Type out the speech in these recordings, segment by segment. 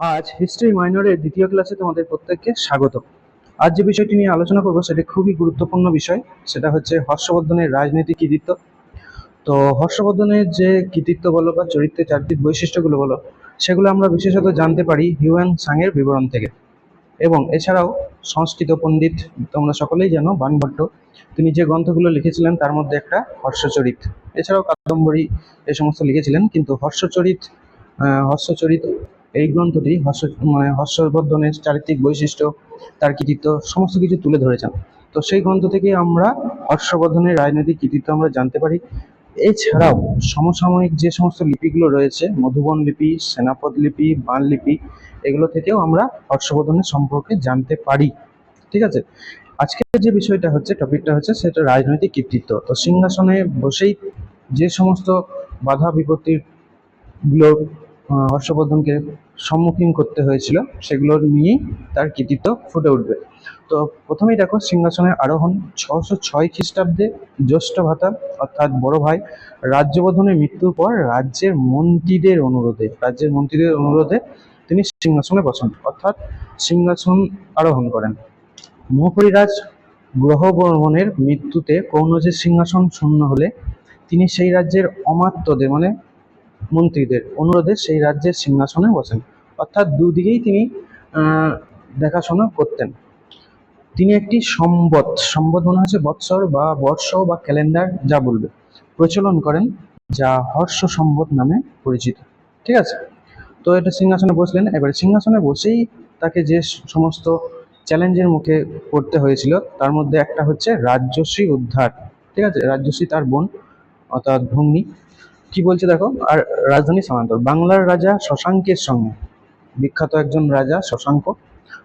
আজ হিস্ট্রি মাইনরের দ্বিতীয় ক্লাসে তোমাদের প্রত্যেককে স্বাগত। আজ যে বিষয়টি নিয়ে আলোচনা করব, সেটি খুবই গুরুত্বপূর্ণ বিষয়। সেটা হচ্ছে হর্ষবর্ধনের রাজনৈতিক কৃতিত্ব। তো হর্ষবর্ধনের যে কৃতিত্ব বলো বা চরিত্রের চারিত্রিক বৈশিষ্ট্যগুলো বলো, সেগুলো আমরা বিশেষত জানতে পারি হিউয়ান সাংয়ের বিবরণ থেকে। এবং এছাড়াও সংস্কৃত পণ্ডিত তোমরা সকলেই জানো বাণভট্ট তিনি যে গ্রন্থগুলো লিখেছিলেন, তার মধ্যে একটা হর্ষচরিত। এছাড়াও কাদম্বরী এ সমস্ত লিখেছিলেন, কিন্তু হর্ষচরিত হর্ষচরিত এই গ্রন্থটি হর্ষ মানে হর্ষবর্ধনের চারিত্রিক বৈশিষ্ট্য তার কৃতিত্ব সমস্ত কিছু তুলে ধরেছেন। তো সেই গ্রন্থ থেকে আমরা হর্ষবর্ধনের রাজনৈতিক কৃতিত্ব আমরা জানতে পারি। এছাড়াও সমসাময়িক যে সমস্ত লিপিগুলো রয়েছে মধুবন লিপি সেনাপদ লিপি বান লিপি এগুলো থেকেও আমরা হর্ষবর্ধনের সম্পর্কে জানতে পারি। ঠিক আছে? আজকের যে বিষয়টা হচ্ছে টপিকটা হচ্ছে সেটা রাজনৈতিক কৃতিত্ব। তো সিংহাসনে বসেই যে সমস্ত বাধা বিপত্তিরগুলো আহ, হর্ষবর্ধনকে সম্মুখীন করতে হয়েছিল, সেগুলো নিয়েই তার কৃতিত্ব ফুটে উঠবে। তো প্রথমেই দেখো, সিংহাসনের আরোহণ, ছশো ছয় খ্রিস্টাব্দে জ্যৈষ্ঠ ভাতা, অর্থাৎ বড় ভাই রাজ্যবর্ধনের মৃত্যুর পর রাজ্যের মন্ত্রীদের অনুরোধে, রাজ্যের মন্ত্রীদের অনুরোধে তিনি সিংহাসনে বসেন, অর্থাৎ সিংহাসন আরোহণ করেন। মহাপরিরাজ গ্রহবর্মণের মৃত্যুতে কৌনজের সিংহাসন শূন্য হলে, তিনি সেই রাজ্যের অমাত্যদের মানে মন্ত্রীদের অনুরোধে সেই রাজ্যের সিংহাসনে বসেন। অর্থাৎ দুদিকেই তিনি দেখাশোনা করতেন। তিনি একটি সম্বত সম্বত মনে হচ্ছে বৎসর বা বর্ষ বা ক্যালেন্ডার যা বলবে। প্রচলন করেন যা হর্ষ সম্বত নামে পরিচিত। ঠিক আছে? তো এটা সিংহাসনে বসলেন। এবারে সিংহাসনে বসেই তাকে যে সমস্ত চ্যালেঞ্জের মুখে পড়তে হয়েছিল, তার মধ্যে একটা হচ্ছে রাজ্যশ্রী উদ্ধার। ঠিক আছে? রাজ্যশ্রী তার বোন, অর্থাৎ ভগ্নী। কি বলছে দেখো? আর রাজধানী স্থানান্তর। বাংলার রাজা শশাঙ্কের সঙ্গে। বিখ্যাত একজন রাজা শশাঙ্ক।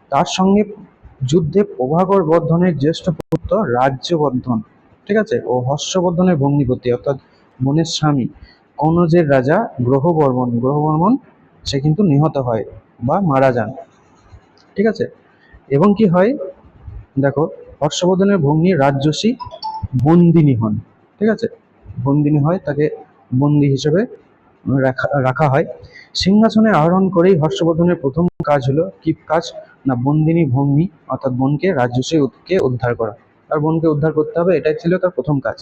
তার সঙ্গে যুদ্ধে প্রভাকর বর্ধনের জ্যেষ্ঠ পুত্র রাজ্যবর্ধন। ঠিক আছে? ও হর্ষবর্ধনের ভগ্নিপতি, অর্থাৎ বোনের স্বামী। কনজের রাজা গ্রহবর্মন। গ্রহবর্মন, সে কিন্তু নিহত হয় বা মারা যান। ঠিক আছে? এবং কি হয়? দেখো, হর্ষবর্ধনের ভগ্নী রাজ্যসী বন্দিনী হন। ঠিক আছে? বন্দিনী হয় তাকে বন্দি হিসেবে রাখা রাখা হয়। সিংহাসনে আহরণ করেই হর্ষবর্ধনের প্রথম কাজ হলো কি কাজ না বন্দিনী ভগ্নী অর্থাৎ বোনকে রাজ্যসী উদ্ধার করা। তার বোনকে উদ্ধার করতে হবে, এটাই ছিল তার প্রথম কাজ।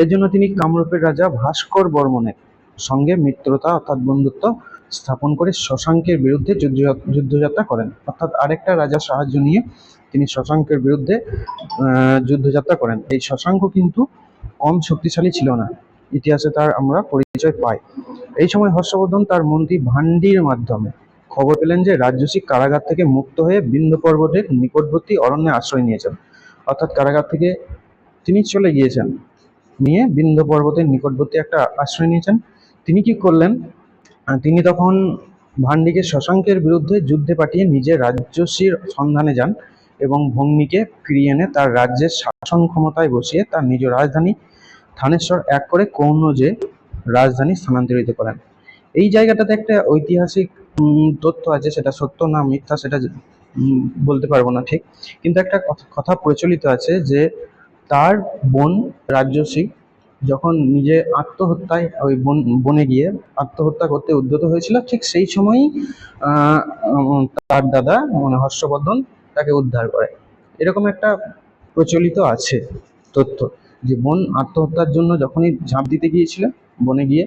এর জন্য তিনি কামরূপের রাজা ভাস্কর বর্মনের সঙ্গে মিত্রতা, অর্থাৎ বন্ধুত্ব স্থাপন করে শশাঙ্কের বিরুদ্ধে যুদ্ধ, যুদ্ধযাত্রা করেন। অর্থাৎ আরেকটা রাজার সাহায্য নিয়ে তিনি শশাঙ্কের বিরুদ্ধে যুদ্ধযাত্রা করেন। এই শশাঙ্ক কিন্তু কম শক্তিশালী ছিল না। ইতিহাসে তার আমরা পরিচয় পাই। এই সময় হর্ষবর্ধন তার মন্ত্রী ভান্ডির মাধ্যমে খবর পেলেন যে রাজ্যসী কারাগার থেকে মুক্ত হয়ে বিন্দ পর্বতের নিকটবর্তী অরণ্যে আশ্রয় নিয়েছেন। অর্থাৎ কারাগার থেকে তিনি চলে গিয়েছেন, নিয়ে বিন্দ পর্বতের নিকটবর্তী একটা আশ্রয় নিয়েছেন। তিনি কি করলেন? তিনি তখন ভান্ডিকে শশাঙ্কের বিরুদ্ধে যুদ্ধে পাঠিয়ে নিজের রাজ্যশ্রীর সন্ধানে যান এবং ভগ্নীকে ফিরিয়ে এনে তার রাজ্যের শাসন ক্ষমতায় বসিয়ে তার নিজ রাজধানী থানেশ্বর এক করে কৌনজে রাজধানী স্থানান্তরিত করেন। এই জায়গাটাতে একটা ঐতিহাসিক তথ্য আছে, সেটা সত্য না মিথ্যা সেটা বলতে পারব না ঠিক। কিন্তু একটা কথা- প্রচলিত আছে যে তার বোন রাজ্যশ্রী যখন নিজে আত্মহত্যায় ওই বন বনে গিয়ে আত্মহত্যা করতে উদ্যত হয়েছিল, ঠিক সেই সময়ই তার দাদা মানে হর্ষবর্ধন তাকে উদ্ধার করে। এরকম একটা প্রচলিত আছে তথ্য। যে বোন আত্মহত্যার জন্য যখনই ঝাঁপ দিতে গিয়েছিল, বনে গিয়ে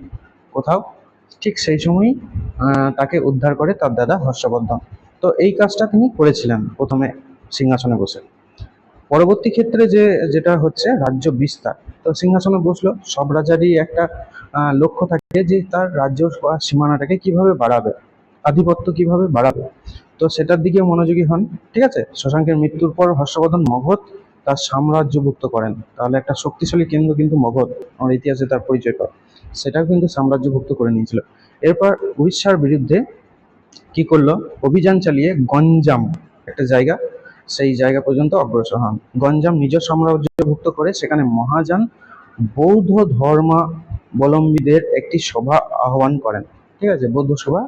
কোথাও, ঠিক সেই সময়ই তাকে উদ্ধার করে তার দাদা হর্ষবর্ধন। তো এই কাজটা তিনি করেছিলেন প্রথমে সিংহাসনে বসে। পরবর্তী ক্ষেত্রে যে, যেটা হচ্ছে রাজ্য বিস্তার। তো সিংহাসনে বসল, সব রাজারই একটা লক্ষ্য থাকে যে তার রাজ্য বা সীমানাটাকে কীভাবে বাড়াবে, আধিপত্য কীভাবে বাড়াবে। তো সেটার দিকে মনোযোগী হন, ঠিক আছে? শশাঙ্কের মৃত্যুর পর হর্ষবর্ধন মগধ তার সাম্রাজ্যভুক্ত করেন। তাহলে একটা শক্তিশালী কেন্দ্র কিন্তু মগধ, আমার ইতিহাসে তার পরিচয় পায় সেটাও কিন্তু সাম্রাজ্যভুক্ত করে নিয়েছিল। এরপর উড়িষ্যার বিরুদ্ধে কি করল? অভিযান চালিয়ে গঞ্জাম একটা জায়গা, সেই জায়গা পর্যন্ত অগ্রসর হন। গঞ্জাম নিজ সাম্রাজ্যভুক্ত করে সেখানে মহাযান বৌদ্ধ ধর্মাবলম্বীদের একটি সভা আহ্বান করেন। ঠিক আছে, বৌদ্ধ সভা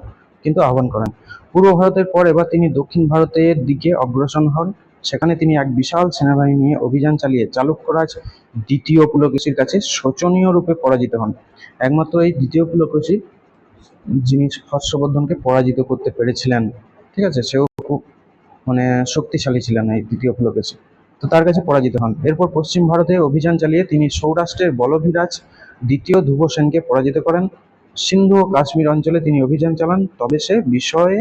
কিন্তু আহ্বান করেন। পূর্ব ভারতের পর এবার তিনি দক্ষিণ ভারতের দিকে অগ্রসর হন। সেখানে তিনি এক বিশাল সেনাবাহিনী নিয়ে অভিযান চালিয়ে চালুক্যরাজ দ্বিতীয় পুলকেশীর কাছে শোচনীয় রূপে পরাজিত হন। একমাত্র এই দ্বিতীয় পুলকেশী যিনি হর্ষবর্ধনকে পরাজিত করতে পেরেছিলেন, ঠিক আছে? সেও খুব মানে শক্তিশালী ছিলেন এই দ্বিতীয় পুলকেশী। তো তার কাছে পরাজিত হন। এরপর পশ্চিম ভারতে অভিযান চালিয়ে তিনি সৌরাষ্ট্রের বলভিরাজ দ্বিতীয় ধ্রুব সেনকে পরাজিত করেন। সিন্ধু ও কাশ্মীর অঞ্চলে তিনি অভিযান চালান। তবে সে বিষয়ে,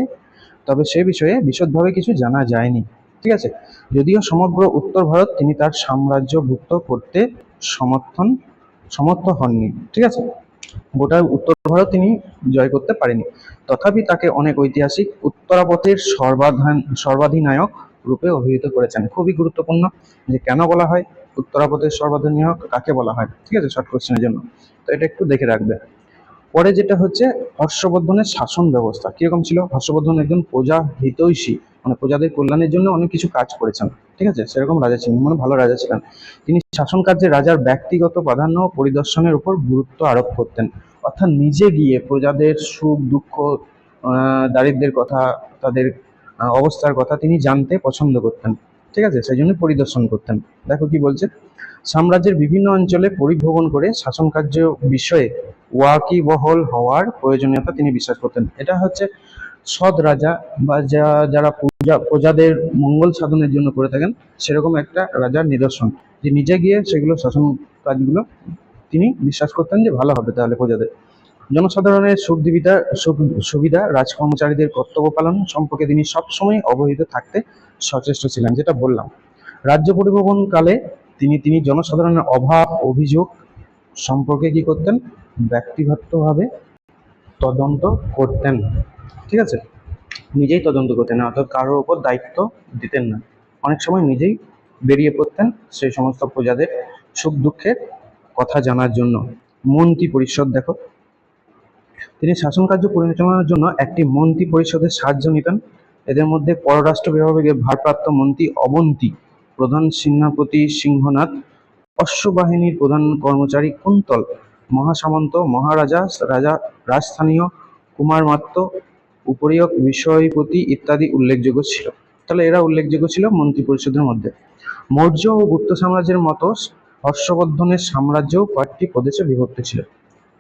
তবে সে বিষয়ে বিশদভাবে কিছু জানা যায়নি। ঠিক আছে? যদিও সমগ্র উত্তর ভারত তিনি তার সাম্রাজ্যভুক্ত করতে সমর্থন, সমর্থ হননি, ঠিক আছে? গোটা উত্তর ভারত তিনি জয় করতে পারেনি। তথাপি তাকে অনেক ঐতিহাসিক উত্তরাপথের সর্বাধান, সর্বাধিনায়ক রূপে অভিহিত করেছেন। খুবই গুরুত্বপূর্ণ যে কেন বলা হয় উত্তরাপথের সর্বাধিনায়ক, কাকে বলা হয়, ঠিক আছে শর্ট কোশ্চেনের জন্য। তো এটা একটু দেখে রাখবে। পরে যেটা হচ্ছে, হর্ষবর্ধনের শাসন ব্যবস্থা। কীরকম ছিল? হর্ষবর্ধন একজন প্রজা হিতৈষী মানে প্রজাদের কল্যাণের জন্য অনেক কিছু কাজ করেছেন ঠিক আছে? সেরকম রাজা ছিলেন মানে ভালো রাজা ছিলেন। তিনি শাসন কার্যে রাজার ব্যক্তিগত প্রাধান্য পরিদর্শনের উপর গুরুত্ব আরোপ করতেন। অর্থাৎ নিজে গিয়ে প্রজাদের সুখ দুঃখ আহ, দারিদ্র্যের কথা তাদের অবস্থার কথা তিনি জানতে পছন্দ করতেন ঠিক আছে? সেই জন্য পরিদর্শন করতেন। দেখো কি বলছে? সাম্রাজ্যের বিভিন্ন অঞ্চলে পরিভ্রমণ করে শাসন কার্য বিষয়ে ওয়াকিবহল হওয়ার প্রয়োজনীয়তা তিনি বিশ্বাস করতেন। এটা হচ্ছে সৎ রাজা বা যা, যারা প্রজা প্রজাদের মঙ্গল সাধনের জন্য করে থাকেন, সেরকম একটা রাজার নিদর্শন। যে নিজে গিয়ে সেগুলো শাসন কাজগুলো তিনি বিশ্বাস করতেন যে ভালো হবে তাহলে প্রজাদের। জনসাধারণের সুখ সুবিধা সুবিধা, রাজকর্মচারীদের কর্তব্য পালন সম্পর্কে তিনি সবসময় অবহিত থাকতে সচেষ্ট ছিলেন, যেটা বললাম। রাজ্য পরিবহন কালে তিনি তিনি জনসাধারণের অভাব, অভিযোগ সম্পর্কে কি করতেন? ব্যক্তিগতভাবে তদন্ত করতেন। ঠিক আছে? নিজেই তদন্ত করতেন, না অর্থাৎ কারোর ওপর দায়িত্ব দিতেন না। অনেক সময় নিজেই বেরিয়ে পড়তেন সেই সমস্ত প্রজাদের সুখ দুঃখের কথা জানার জন্য। মন্ত্রী পরিষদ, দেখো। তিনি শাসন কার্য পরিচালনার জন্য একটি মন্ত্রী পরিষদের সাহায্য নিতেন। এদের মধ্যে পররাষ্ট্র বিভাগের ভারপ্রাপ্ত মন্ত্রী অবন্তী, প্রধান সেনাপতি সিংহনাথ, অশ্ববাহিনীর প্রধান কর্মচারী কুন্তল, মহাসামন্ত মহারাজা, রাজা, রাজস্থানীয় কুমার মাত্র উপরিয়ক বিষয়পতি ইত্যাদি উল্লেখযোগ্য ছিল। তাহলে এরা উল্লেখযোগ্য ছিল মন্ত্রী পরিষদের মধ্যে। মৌর্য ও গুপ্ত সাম্রাজ্যের মতো হর্ষবর্ধনের সাম্রাজ্যও কয়েকটি প্রদেশে বিভক্ত ছিল।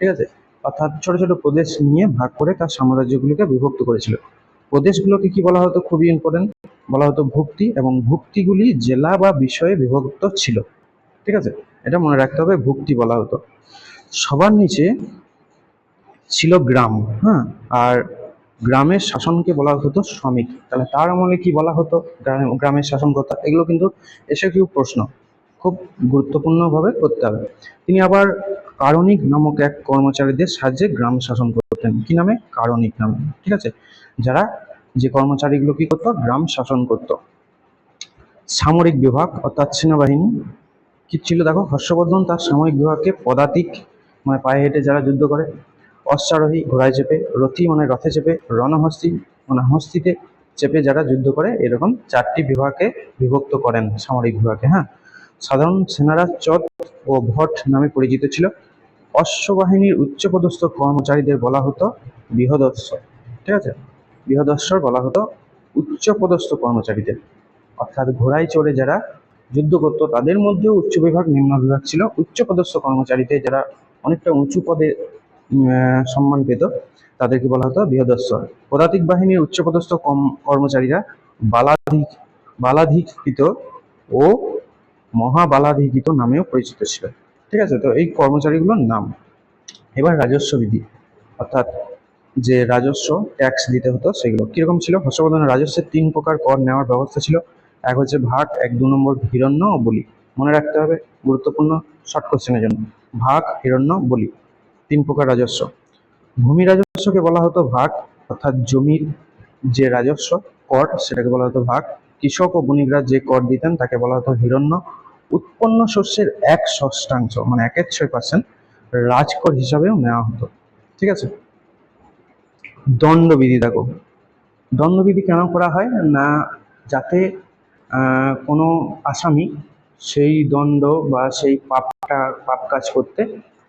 ঠিক আছে? অর্থাৎ ছোট ছোট প্রদেশ নিয়ে ভাগ করে তার সাম্রাজ্যগুলিকে বিভক্ত করেছিল। প্রদেশগুলোকে কি বলা হতো? খুবই ইম্পর্টেন্ট বলা হতো ভুক্তি এবং ভুক্তিগুলি জেলা বা বিষয়ে বিভক্ত ছিল। ঠিক আছে? এটা মনে রাখতে হবে, ভুক্তি বলা হতো। সবার নিচে ছিল গ্রাম হ্যাঁ? আর গ্রামের শাসনকে বলা হতো শ্রমিক। তাহলে তার আমলে কি বলা হতো? গ্রামে- গ্রামের শাসনকর্তা এগুলো কিন্তু এসে কেউ প্রশ্ন। খুব গুরুত্বপূর্ণভাবে করতে হবে। তিনি আবার কারণিক নামক এক কর্মচারীদের সাহায্যে গ্রাম শাসন করতেন। কি নামে? কারণিক নামে। ঠিক আছে? যারা যে কর্মচারীগুলো কি করতো? গ্রাম শাসন করতো। সামরিক বিভাগ, অর্থাৎ সেনাবাহিনী। কি ছিল? দেখো, হর্ষবর্ধন তার সামরিক বিভাগকে পদাতিক মানে পায়ে হেঁটে যারা যুদ্ধ করে অশ্বারোহী ঘোড়ায় চেপে, রথী মানে রথে চেপে, রণহস্তি মানে হস্তিতে চেপে যারা যুদ্ধ করে, এরকম চারটি বিভাগে বিভক্ত করেন, সামরিক বিভাগে হ্যাঁ? সাধারণ সেনারা চট ও ভট নামে পরিচিত ছিল। অশ্ববাহিনীর উচ্চপদস্থ কর্মচারীদের বলা হতো বৃহদস্য ঠিক আছে? বৃহদস্বর বলা হতো উচ্চপদস্থ কর্মচারীদের। অর্থাৎ ঘোড়ায় চড়ে যারা যুদ্ধ করতো, তাদের মধ্যেও উচ্চ বিভাগ, নিম্ন বিভাগ ছিল। উচ্চপদস্থ কর্মচারীদের যারা অনেকটা উঁচু পদে সম্মান পেত, তাদেরকে বলা হতো বৃহদস্বর। পদাতিক বাহিনীর উচ্চপদস্থ কর্মচারীরা বালাধিক বালাধিকৃত ও মহাবালাধিকৃত নামেও পরিচিত ছিল। ঠিক আছে, তো এই কর্মচারীগুলোর নাম। এবার রাজস্ব বিধি। অর্থাৎ যে রাজস্ব ট্যাক্স দিতে হতো সেগুলো কীরকম ছিল? হর্ষবর্ধনের রাজস্বের তিন প্রকার কর নেওয়ার ব্যবস্থা ছিল। এক হচ্ছে ভাগ, এক দু নম্বর হিরণ্য ও বলি। মনে রাখতে হবে, গুরুত্বপূর্ণ শর্ট কোশ্চেনের জন্য। ভাগ, হিরণ্য, বলি। তিন প্রকার রাজস্ব। ভূমি রাজস্বকে বলা হতো ভাগ, অর্থাৎ জমির যে রাজস্ব, কর, সেটাকে বলা হতো ভাগ। কৃষক ও বণিকরা যে কর দিতেন, তাকে বলা হতো হিরণ্য। উৎপন্ন শস্যের এক ষষ্ঠাংশ মানে একের ছয় পার্সেন্ট রাজকর হিসাবেও নেওয়া হতো। ঠিক আছে? দণ্ডবিধি দেখো। দণ্ডবিধি কেন করা হয়? না, যাতে কোনো আসামি সেই দণ্ড বা সেই পাপটা, পাপ কাজ করতে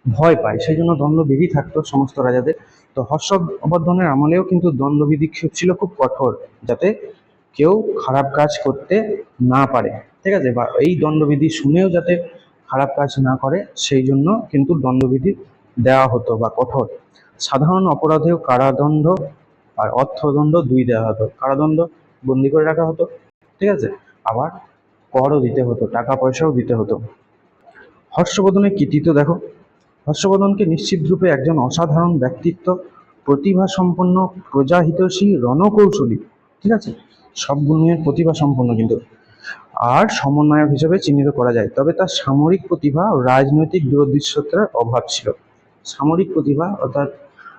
ভয় পায়। সেই জন্য দণ্ডবিধি থাকতো সমস্ত রাজাদের। তো হর্ষবর্ধনের আমলেও কিন্তু দণ্ডবিধি ছিল খুব কঠোর, যাতে কেউ খারাপ কাজ করতে না পারে। ঠিক আছে? বা এই দণ্ডবিধি শুনেও যাতে খারাপ কাজ না করে, সেই জন্য কিন্তু দণ্ডবিধি দেওয়া হতো বা কঠোর। সাধারণ অপরাধেও কারাদণ্ড আর অর্থদণ্ড দুই দেওয়া হতো। কারাদণ্ড বন্দি করে রাখা হতো, ঠিক আছে? আবার করও দিতে হতো, টাকা পয়সাও দিতে হতো। হর্ষবর্ধনের কৃতিত্ব দেখো। হর্ষবর্ধনকে নিশ্চিত রূপে একজন অসাধারণ ব্যক্তিত্ব প্রতিভা সম্পন্ন প্রজাহিতৈষী রণকৌশলী। ঠিক আছে? সব গুণের প্রতিভা সম্পন্ন কিন্তু। আর সমন্বয়ক হিসেবে চিহ্নিত করা যায়। তবে তার সামরিক প্রতিভা রাজনৈতিক দূরদৃশ্যতার অভাব ছিল। সামরিক প্রতিভা অর্থাৎ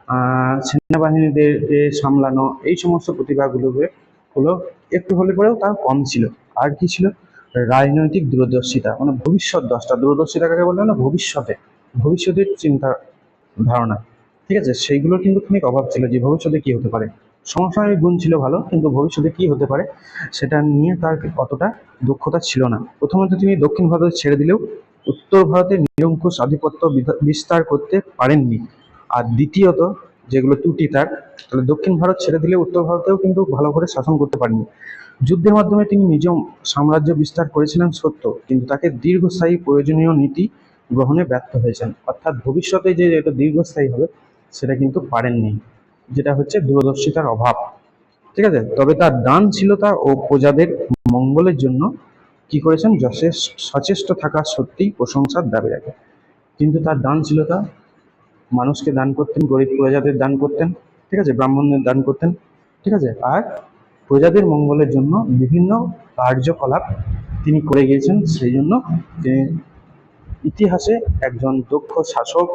আহ, সেনাবাহিনীদেরকে সামলানো এই সমস্ত প্রতিভাগুলোকে হলো একটু হলে পরেও তার কম ছিল। আর কি ছিল? রাজনৈতিক দূরদর্শিতা। মানে ভবিষ্যৎ দশটা। দূরদর্শিতা কাকে বলে? না ভবিষ্যতে। ভবিষ্যতের চিন্তা ধারণা। ঠিক আছে? সেইগুলোর কিন্তু খানিক অভাব ছিল যে ভবিষ্যতে কি হতে পারে। সমসাময়িক গুণ ছিল ভালো, কিন্তু ভবিষ্যতে কি হতে পারে সেটা নিয়ে তার অতটা দক্ষতা ছিল না। প্রথমত তিনি দক্ষিণ ভারত ছেড়ে দিলেও উত্তর ভারতে নিরঙ্কুশ আধিপত্য বিস্তার করতে পারেননি। আর দ্বিতীয়ত, যেগুলো ত্রুটি তার, তাহলে দক্ষিণ ভারত ছেড়ে দিলে উত্তর ভারতেও কিন্তু ভালো করে শাসন করতে পারেনি যুদ্ধের মাধ্যমে তিনি নিজ সাম্রাজ্য বিস্তার করেছিলেন সত্য, কিন্তু তাকে দীর্ঘস্থায়ী প্রয়োজনীয় নীতি গ্রহণে ব্যর্থ হয়েছেন। অর্থাৎ ভবিষ্যতে যে এটা দীর্ঘস্থায়ী হবে, সেটা কিন্তু পারেননি, যেটা হচ্ছে দূরদর্শিতার অভাব। ঠিক আছে? তবে তার দান ছিল তা ও প্রজাদের মঙ্গলের জন্য। কি করেছেন? সচেষ্ট থাকা সত্যিই প্রশংসার দাবি রাখে। কিন্তু তার দান ছিল তা? মানুষকে দান করতেন, গরিব প্রজাদের দান করতেন, ঠিক আছে? ব্রাহ্মণদের দান করতেন, ঠিক আছে? আর প্রজাদের মঙ্গলের জন্য বিভিন্ন কার্যকলাপ তিনি করে গিয়েছেন, সেই জন্য তিনি ইতিহাসে একজন দক্ষ শাসক,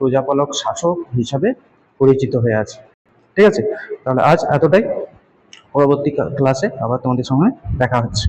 প্রজাপালক শাসক হিসাবে পরিচিত হয়ে আছে। ঠিক আছে? তাহলে আজ এতটাই। পরবর্তী ক্লাসে আবার তোমাদের সঙ্গে দেখা হচ্ছে।